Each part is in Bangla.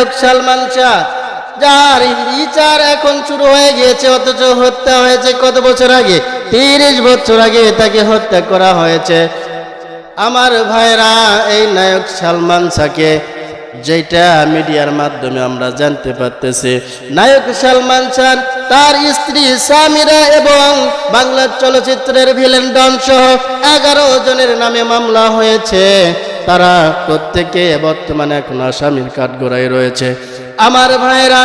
নায়ক সালমান শাহ, যার বিচার এখন শুরু হয়ে গিয়েছে, অথচ হত্যা হয়েছে কত বছর আগে? তিরিশ বছর আগে তাকে হত্যা করা হয়েছে। আমার ভাইরা, এই নায়ক সালমান শাহকে যেটা মিডিয়ার মাধ্যমে আমরা জানতে পারতেছি, নায়ক সালমান শাহ, তার স্ত্রী সামিরা এবং বাংলা চলচ্চিত্রের ভিলেন ডন সহ এগারো জনের নামে মামলা হয়েছে। তারা প্রত্যেকে বর্তমানে এখন আসামির কাঠগড়ায় রয়েছে। আমার ভাইরা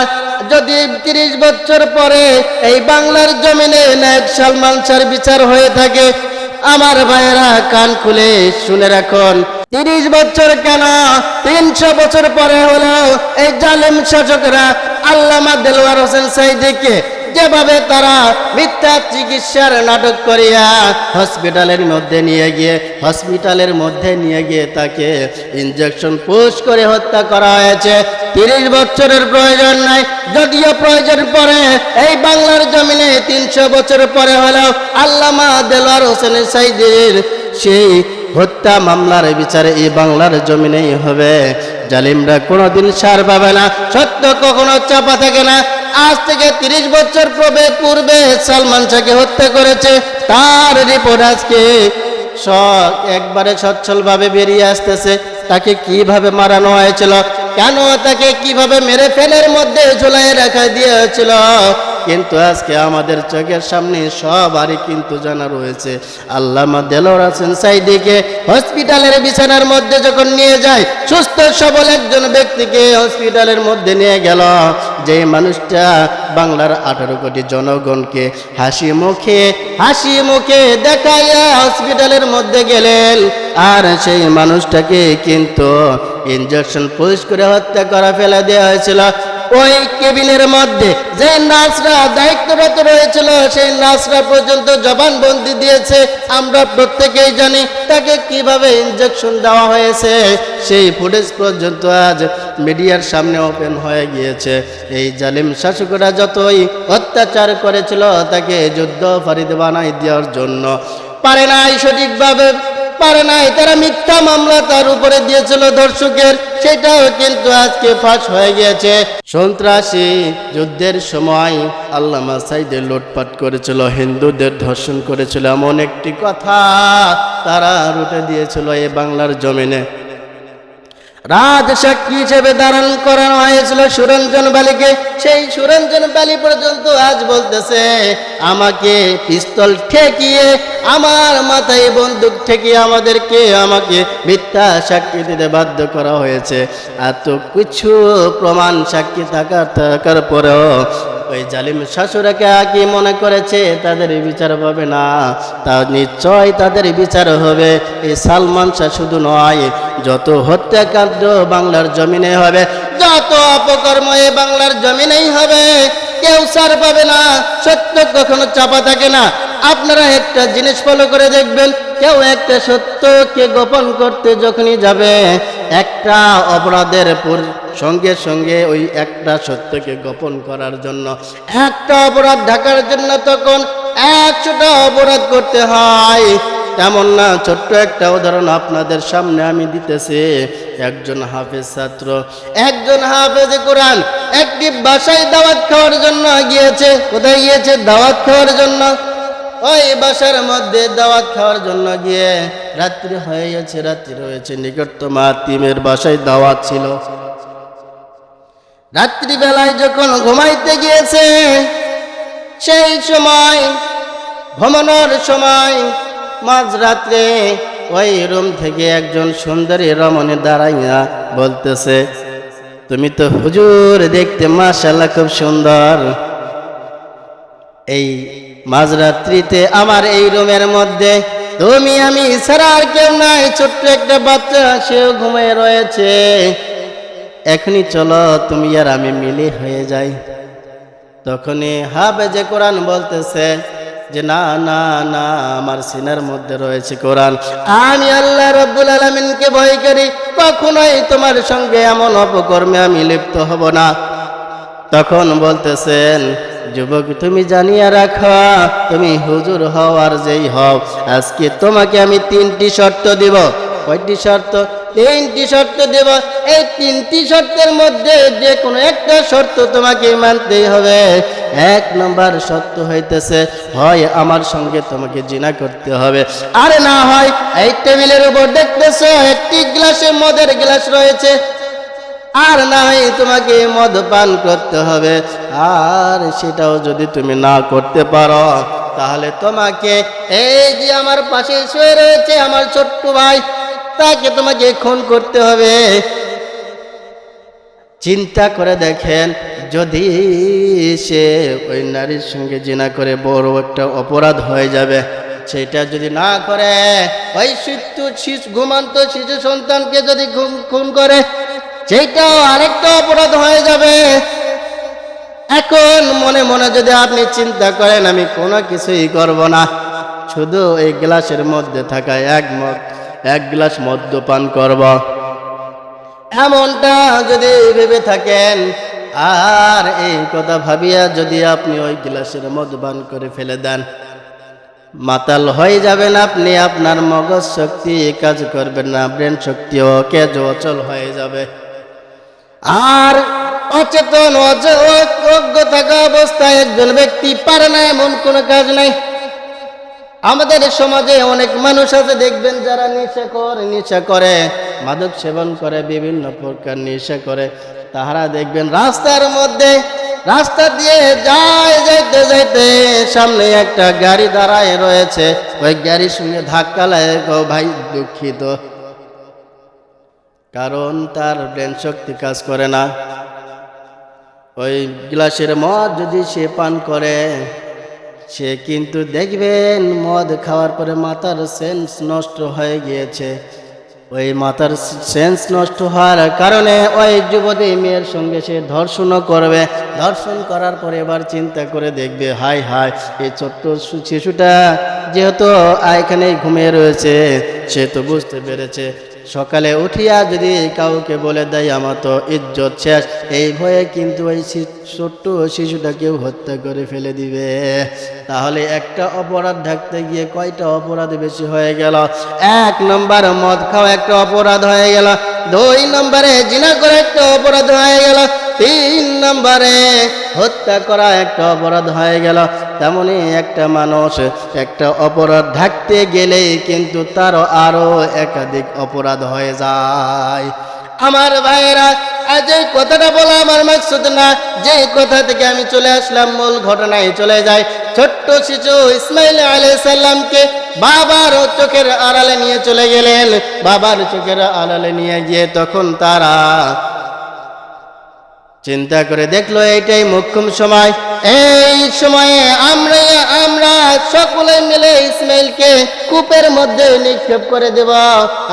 যদি তিরিশ বছর পরে এই বাংলার জমিনে নায়ক সালমান শাহর বিচার হয়ে থাকে, আমার ভাইয়েরা, কান খুলে শুনে রাখুন। তিরিশ বছর কেন? তিনশো বছর পরে হলেও এই জালেম শাসকরা আল্লামা দেলোয়ার হোসেন সাইদিকে যেভাবে তারা মিথ্যা চিকিৎসার নাটক করিয়া হসপিটালের মধ্যে নিয়ে গিয়ে, হসপিটালের মধ্যে নিয়ে গিয়ে তাকে ইঞ্জেকশন পুশ করে হত্যা করা হয়েছে। তিরিশ বছরের প্রয়োজন নাই। যদিও প্রয়োজন পরে এই বাংলার জমিনে তিনশো বছর পরে হলেও আল্লামা দেলোয়ার হোসেন সাইদের সেই হত্যা মামলার বিচারে এই বাংলার জমিনেই হবে। জালিমরা কোনোদিন সার পাবে না। সত্য কখনো চাপা থাকে না। আজ থেকে তিরিশ বছর পূর্বে পূর্বে সালমান শাহকে হত্যা করেছে। তার রিপোর্ট আজকে সব একবারে সচ্ছলভাবে বেরিয়ে আসতেছে। তাকে কীভাবে মারানো হয়েছিল? কেন তাকে কীভাবে মেরে ফেলের মধ্যে ঝোলাই রাখা দিয়েছিল? কিন্তু আজকে আমাদের চোখের সামনে সবারই কিন্তু জানা রয়েছে। আল্লামা দেলোর হাসান সাইদিকে, হসপিটালের বিছানার মধ্যে যখন নিয়ে যায়, সুস্থ সবল একজন ব্যক্তিকে হসপিটালের মধ্যে নিয়ে গেল। যে মানুষটা বাংলার আঠারো কোটি জনগণকে হাসি মুখে হাসি মুখে দেখাইয়া হসপিটালের মধ্যে গেলেন। আর সেই মানুষটাকে কিন্তু ইঞ্জেকশন পুলিশ করে হত্যা করা, ফেলে দেওয়া হয়েছিল। ওই কেবিনের মধ্যে যে নার্সরা দায়িত্বরত রয়েছিল, সেই নার্সরা পর্যন্ত জবানবন্দি দিয়েছে। আমরা প্রত্যেকেই জানি তাকে কীভাবে ইঞ্জেকশন দেওয়া হয়েছে। সেই ফুটেজ পর্যন্ত আজ মিডিয়ার সামনে ওপেন হয়ে গিয়েছে। এই জালিম শাসকরা যতই অত্যাচার করেছিল, তাকে যুদ্ধ ফারিদ বানাই দেওয়ার জন্য পারে নাই সঠিকভাবে। পারে নাই, তারা মিথ্যা মামলা তার উপরে দিয়েছিল দর্শকের সেটাও কিন্তু আজকে ফাঁস হয়ে গেছে সন্ত্রাসী যুদ্ধের সময় আল্লামা সাইদের লুটপাট করেছিল, হিন্দুদের ধর্ষণ করেছিল, এমন একটি কথা তারা রুটে দিয়েছিল এই বাংলার জমিনে। রাজ সাক্ষী হিসেবে ধারণ করানো হয়েছিল সুরঞ্জন বালিকে। সেই সুরঞ্জন বালি পর্যন্ত আজ বলতেছে, আমাকে পিস্তল ঠেকিয়ে, আমার মাথায় বন্দুক ঠেকিয়ে আমাদেরকে আমাকে মিথ্যা সাক্ষী দিতে বাধ্য করা হয়েছে। এত কিছু প্রমাণ সাক্ষী থাকার থাকার পরেও ওই জালিম শাশুড়াকে কি মনে করেছে? তাদের বিচার হবে না। তা নিশ্চয় তাদের বিচার হবে। এই সালমান শাহ শুধু নয় যত হত্যাকাণ্ড বাংলার জমিনে হবে, যত অপকর্ম এ বাংলার জমিনেই হবে, কেউ সার পাবে না, সত্য কখনো চাপা থাকে না। আপনারা একটা জিনিস ফলো করে দেখবেন, কেউ একটা সত্যকে গোপন করতে যখনই যাবে, একটা অপরাধের সঙ্গে সঙ্গে ওই একটা সত্যকে গোপন করার জন্য, একটা অপরাধ ঢাকার জন্য তখন একশোটা অপরাধ করতে হয়। তেমন না, ছোট্ট একটা উদাহরণ আপনাদের সামনে আমি দিতেছি। একজন হাফেজ ছাত্র, একজন হাফেজ কোরআন, একটি বাসায় দাওয়াত খাওয়ার জন্য গিয়েছে। কোথায় গিয়েছে? দাওয়াত খাওয়ার জন্য। ওই বাসার মধ্যে দাওয়াত খাওয়ার জন্য গিয়ে রাত্রি হয়ে গেছে, রাত্রি রয়েছে। নিকটতম আত্মীমের বাসায় দাওয়াত ছিল। রাত্রিবেলায় যখন ঘুমাইতে গিয়েছে, সেই সময়, ভ্রমণের সময় মাঝরাত্রে ওই রুম থেকে একজন সুন্দরী রমণী দাঁড়াইয়া বলতেছে, তুমি তো হুজুর দেখতে মাশাল্লাহ খুব সুন্দর। এই মাঝরাত্রিতে আমার এই রুমের মধ্যে তুমি, আমি ছাড়া আর কেউ নাই। ছোট্ট একটা বাচ্চা, সেও ঘুমিয়ে রয়েছে। এখনই চলো, তুমি আর আমি মিলে হয়ে যাই। তখনই হাবে যে কোরআন বলতেছে যে না না না, আমার সিনার মধ্যে রয়েছে কোরআন। আমি আল্লাহ রব্বুল আলমিনকে ভয় করি, কখনোই তোমার সঙ্গে এমন অপকর্মে আমি লিপ্ত হব না। তখন বলতেছেন, যুবক, তুমি জানিয়ে রাখো, তুমি হুজুর হও আর যেই হও, আজকে তোমাকে আমি তিনটি শর্ত দিব। কয়টি শর্ত? তিনটি শর্ত দেব। এই তিনটি শর্তের মধ্যে যে কোনো একটা শর্ত তোমাকে মানতেই হবে। এক নম্বর সত্য হইতেছে, হয় আমার সঙ্গে তোমাকে জিনা করতে হবে। আর না হয়, এই টেবিলের উপর দেখতেছো, একটি গ্লাসে মদের গ্লাস রয়েছে। আর না হয় তোমাকে মদ পান করতে হবে। আর সেটাও যদি তুমি না করতে পারো, তাহলে তোমাকে এই যে আমার পাশে শুয়ে রয়েছে আমার ছোট্ট ভাই, তাকে তোমাকে খুন করতে হবে। চিন্তা করে দেখেন, যদি সে ওই নারীর সঙ্গে জিনা করে বড় একটা অপরাধ হয়ে যাবে, সেটা যদি না করে, ওই শিশু শিশু, ঘুমান্ত শিশু সন্তানকে যদি খুন করে সেইটাও আরেকটা অপরাধ হয়ে যাবে। এখন মনে মনে যদি আপনি চিন্তা করেন, আমি কোনো কিছুই করব না, শুধু এই গ্লাসের মধ্যে থাকা এক মদ এক গ্লাস মদ্যপান করব। এমনটা যদি ভেবে থাকেন, আর এই কথা ভাবিয়া যদি আপনি ওই গ্লাসের মদ পান করে ফেলে দেন, মাতাল হয়ে যাবেন আপনি, আপনার মগজ শক্তি কাজ করবেন না, ব্রেন শক্তি কেজ অচল হয়ে যাবে। আর অচেতন অজ- অজ্ঞ থাকা অবস্থায় একজন ব্যক্তি পারে না, এমন কোনো কাজ নাই। আমাদের সমাজে অনেক মানুষ আছে, দেখবেন যারা নেশা করে নেশা করে। মাদক সেবন করে, বিভিন্ন প্রকার নেশা করে। তাহারা দেখবেন রাস্তার মধ্যে, রাস্তা দিয়ে যায়, যাইতে যাইতে সামনে একটা গাড়ি দাঁড়ায় রয়েছে। ওই গাড়ির সঙ্গে ধাক্কা লাগে, গো ভাই, দুঃখিত। কারণ তার ব্রেন শক্তি কাজ করে না। ওই গ্লাসের মদ যদি সে পান করে, সে কিন্তু দেখবেন মদ খাওয়ার পরে মাথার সেন্স নষ্ট হয়ে গিয়েছে। ওই মাতার সেন্স নষ্ট হওয়ার কারণে ওই যুবতী মেয়ের সঙ্গে সে ধর্ষণও করবে। ধর্ষণ করার পরে এবার চিন্তা করে দেখবে হাই হাই এই ছোট্ট শিশুটা যেহেতু এখানেই ঘুমিয়ে রয়েছে, সে তো বুঝতে পেরেছে। সকালে উঠিয়া যদি কাউকে বলে দেয়, আমার তো ইজ্জত শেষ, এই ভয়ে কিন্তু ওই ছোট্ট শিশুটাকেও হত্যা করে ফেলে দিবে। তাহলে একটা অপরাধ ঢাকতে গিয়ে কয়টা অপরাধ বেশি হয়ে গেল? এক নম্বর মদ খাওয়া একটা অপরাধ হয়ে গেল। দুই নম্বরে জিনা করে একটা অপরাধ হয়ে গেল। তিন নম্বরে হত্যা করা একটা অপরাধ হয়ে গেল। তেমনি একটা মানুষ, একটা অপরাধ ঢাকতে গেলেই কিন্তু তারও আরও একাধিক অপরাধ হয়ে যায়। আমার ভাইয়েরা এই কথাটা বলা আমার মাকসুদ না। যে কথা থেকে আমি চলে আসলাম, মূল ঘটনায় চলে যাই। ছোট্ট শিশু ইসমাইল আলাইসাল্লামকে বাবার চোখের আড়ালে নিয়ে চলে গেলেন। বাবার চোখের আড়ালে নিয়ে গিয়ে তখন তারা চিন্তা করে দেখল, এইটাই মুখ্যম সময়। এই সময়ে আমরা আমরা সকলে মিলে ইসমাইলকে কূপের মধ্যে নিক্ষেপ করে দেব।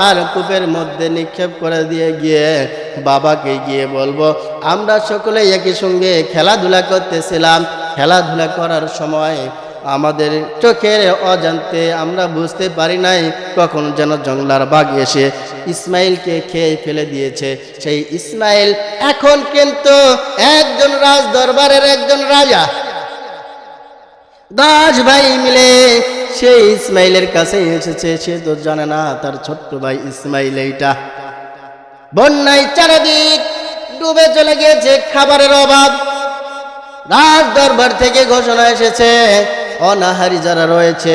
আর কূপের মধ্যে নিক্ষেপ করে দিয়ে গিয়ে বাবাকে গিয়ে বলব, আমরা সকলে একই সঙ্গে খেলাধুলা করতেছিলাম। খেলাধুলা করার সময় আমাদের চোখের অজান্তে আমরা বুঝতে পারি নাই কখন যেন জংলার বাঘ এসে ইসমাইলকে খেয়ে ফেলে দিয়েছে। সেই ইসমাইল এখন কিন্তু একজন রাজ দরবারের একজন রাজা। দাস ভাই মিলে সেই ইসমাইলের কাছে এসেছে। সে তো জানে না তার ছোট্ট ভাই ইসমাইল এইটা। বন্যায় চারিদিক ডুবে চলে গিয়েছে, খাবারের অভাব। রাজ দরবার থেকে ঘোষণা এসেছে অনাহারি যারা রয়েছে